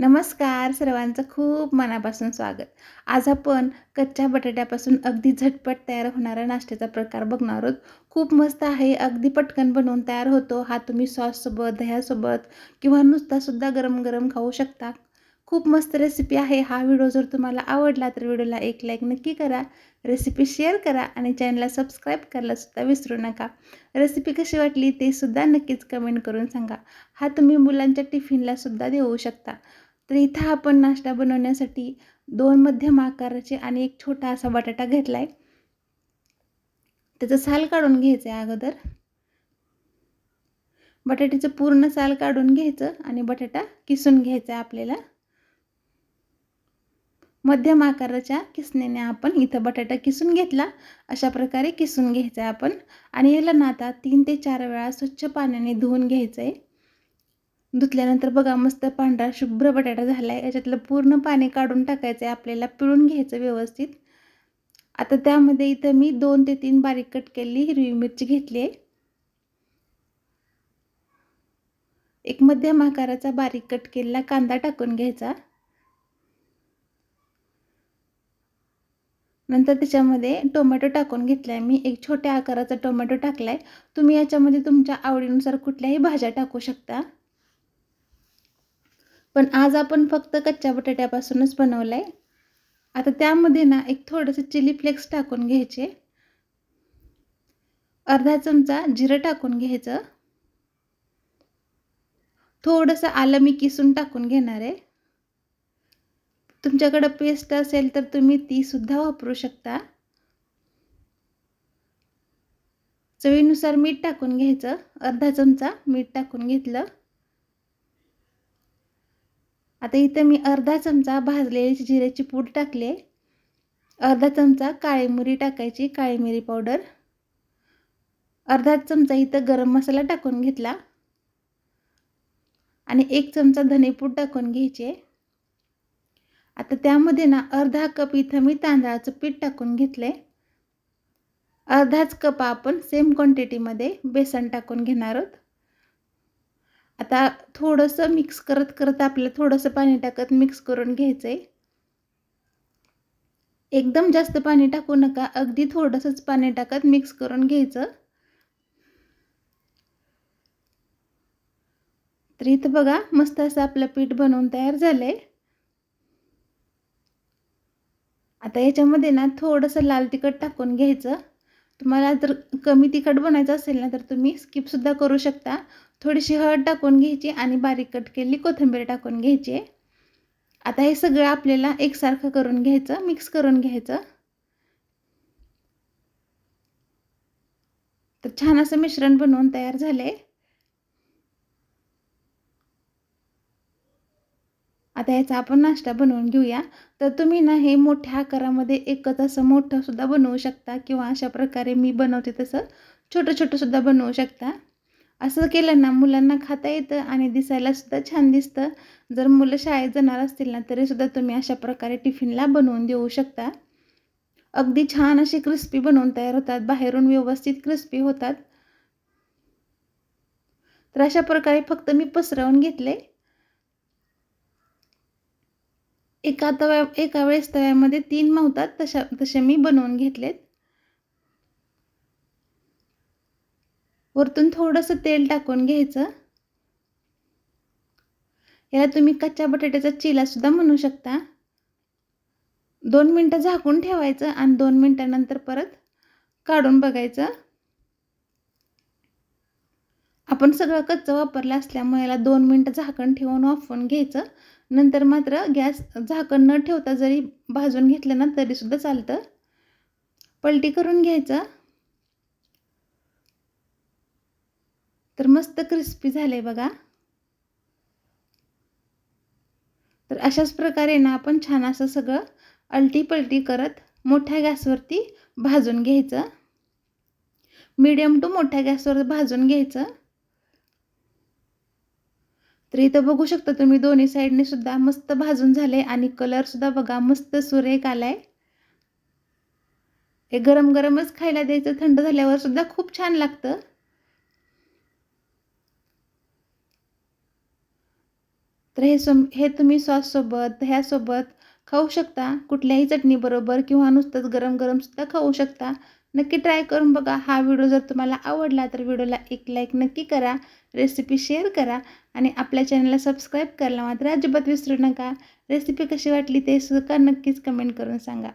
नमस्कार सर्वांचं खूप मनापासून स्वागत. आज आपण कच्च्या बटाट्यापासून अगदी झटपट तयार होणारा नाश्त्याचा प्रकार बघणार आहोत. खूप मस्त आहे अगदी पटकन बनवून तयार होतो. हा तुम्ही सॉससोबत दह्यासोबत किंवा नुसतासुद्धा गरम गरम खाऊ शकता. खूप मस्त रेसिपी आहे. हा व्हिडिओ जर तुम्हाला आवडला तर व्हिडिओला एक लाईक नक्की करा. रेसिपी शेअर करा आणि चॅनलला सबस्क्राईब करायलासुद्धा विसरू नका. रेसिपी कशी वाटली ते सुद्धा नक्कीच कमेंट करून सांगा. हा तुम्ही मुलांच्या टिफिनलासुद्धा देऊ शकता. तर इथं आपण नाश्ता बनवण्यासाठी दोन मध्यम आकाराचे आणि एक छोटा असा बटाटा घेतला आहे त्याचं साल काढून घ्यायचं आहे अगोदर. बटाट्याचं पूर्ण साल काढून घ्यायचं आणि बटाटा किसून घ्यायचा आहे आपल्याला. मध्यम आकाराच्या किसण्याने आपण इथं बटाटा किसून घेतला. अशा प्रकारे किसून घ्यायचा आहे आपण. आणि याला नाता तीन ते चार वेळा स्वच्छ पाण्याने धुवून घ्यायचं आहे धुतल्यानंतर बघा मस्त पांढरा शुभ्र बटाटा झाला आहे याच्यातलं पूर्ण पाणी काढून टाकायचं आहे आपल्याला पिळून घ्यायचं व्यवस्थित. आता त्यामध्ये इथं मी दोन ते तीन बारीक कट केलेली हिरवी मिरची घेतली आहे. एक मध्यम आकाराचा बारीक कट केलेला कांदा टाकून घ्यायचा. नंतर त्याच्यामध्ये टोमॅटो टाकून घेतला आहे मी. एक छोट्या आकाराचा टोमॅटो टाकला आहे तुम्ही याच्यामध्ये तुमच्या आवडीनुसार कुठल्याही भाज्या टाकू शकता. पण आज आपण फक्त कच्च्या बटाट्यापासूनच बनवलं आहे आता त्यामध्ये ना एक थोडंसं चिली फ्लेक्स टाकून घ्यायचे. अर्धा चमचा जिरं टाकून घ्यायचं. थोडंसं आलं मी किसून टाकून घेणार आहे. तुमच्याकडं पेस्ट असेल तर तुम्ही तीसुद्धा वापरू शकता. चवीनुसार मीठ टाकून घ्यायचं. अर्धा चमचा मीठ टाकून घेतलं. आता इथं मी अर्धा चमचा भाजलेली जिऱ्याची पूड टाकले अर्धा चमचा काळी मिरी टाकायची काळी मिरी पावडर. अर्धा चमचा इथं गरम मसाला टाकून घेतला. आणि एक चमचा धनेपूड टाकून घ्यायचे. आता त्यामध्ये ना अर्धा कप इथं मी तांदळाचं पीठ टाकून घेतले अर्धाच कप आपण सेम क्वांटिटीमध्ये बेसन टाकून घेणार आहोत. आता थोडंसं मिक्स करत करत आपल्याला थोडंसं पाणी टाकत मिक्स करून घ्यायचं आहे एकदम जास्त पाणी टाकू नका अगदी थोडंसंच पाणी टाकत मिक्स करून घ्यायचं. तर इथं बघा मस्त असं आपलं पीठ बनवून तयार झालं आहे आता याच्यामध्ये ना थोडंसं लाल तिखट टाकून घ्यायचं. तुम्हाला जर कमी तिखट बनायचं असेल ना तर तुम्ही स्किपसुद्धा करू शकता. थोडीशी हळद टाकून घ्यायची आणि बारीक कट केलेली कोथिंबीर टाकून घ्यायची. आता हे सगळं आपल्याला एकसारखं करून घ्यायचं मिक्स करून घ्यायचं. तर छान असं मिश्रण बनवून तयार झाले. आता याचा आपण नाश्ता बनवून घेऊया. तर तुम्ही ना हे मोठ्या आकारामध्ये एकच असं मोठं सुद्धा बनवू शकता किंवा अशा प्रकारे मी बनवते तसं छोटं छोटंसुद्धा बनवू शकता. असं केलं ना मुलांना खाता येतं आणि दिसायलासुद्धा छान दिसतं. जर मुलं शाळेत जाणार असतील ना तरीसुद्धा तुम्ही अशा प्रकारे टिफिनला बनवून देऊ शकता. अगदी छान असे क्रिस्पी बनवून तयार होतात. बाहेरून व्यवस्थित क्रिस्पी होतात. तर अशा प्रकारे फक्त मी पसरवून घेतले. एका तव्या एका वेळेस तव्यामध्ये तीन मावतात तशा तसे मी बनवून घेतलेत. वरतून थोडंसं तेल टाकून घ्यायचं. याला तुम्ही कच्च्या बटाट्याचा चिलासुद्धा म्हणू शकता. दोन मिनटं झाकून ठेवायचं आणि दोन मिनटानंतर परत काढून बघायचं. आपण सगळं कच्चं वापरलं असल्यामुळे याला दोन मिनटं झाकण ठेवून वाफवून घ्यायचं. नंतर मात्र गॅस झाकण न ठेवता जरी भाजून घेतलं ना तरीसुद्धा चालतं. पलटी करून घ्यायचं. तर मस्त क्रिस्पी झाले बघा. तर अशाच प्रकारे ना आपण छान असं सगळं अलटी पलटी करत मोठ्या गॅसवरती भाजून घ्यायचं. मीडियम टू मोठ्या गॅसवर भाजून घ्यायचं. तर इथं बघू शकता तुम्ही दोन्ही साईडने सुद्धा मस्त भाजून झाले आणि कलरसुद्धा बघा मस्त सुरेख आलाय. हे गरम गरमच खायला द्यायचं थंड झाल्यावर सुद्धा खूप छान लागतं. तर हे सम हे तुम्ही सॉससोबत दह्यासोबत खाऊ शकता. कुठल्याही चटणीबरोबर किंवा नुसतंच गरम गरमसुद्धा खाऊ शकता. नक्की ट्राय करून बघा. हा व्हिडिओ जर तुम्हाला आवडला तर व्हिडिओला एक लाईक नक्की करा. रेसिपी शेअर करा. आणि आपल्या चॅनलला सबस्क्राईब करायला मात्र अजिबात विसरू नका. रेसिपी कशी वाटली ते सुद्धा नक्कीच कमेंट करून सांगा.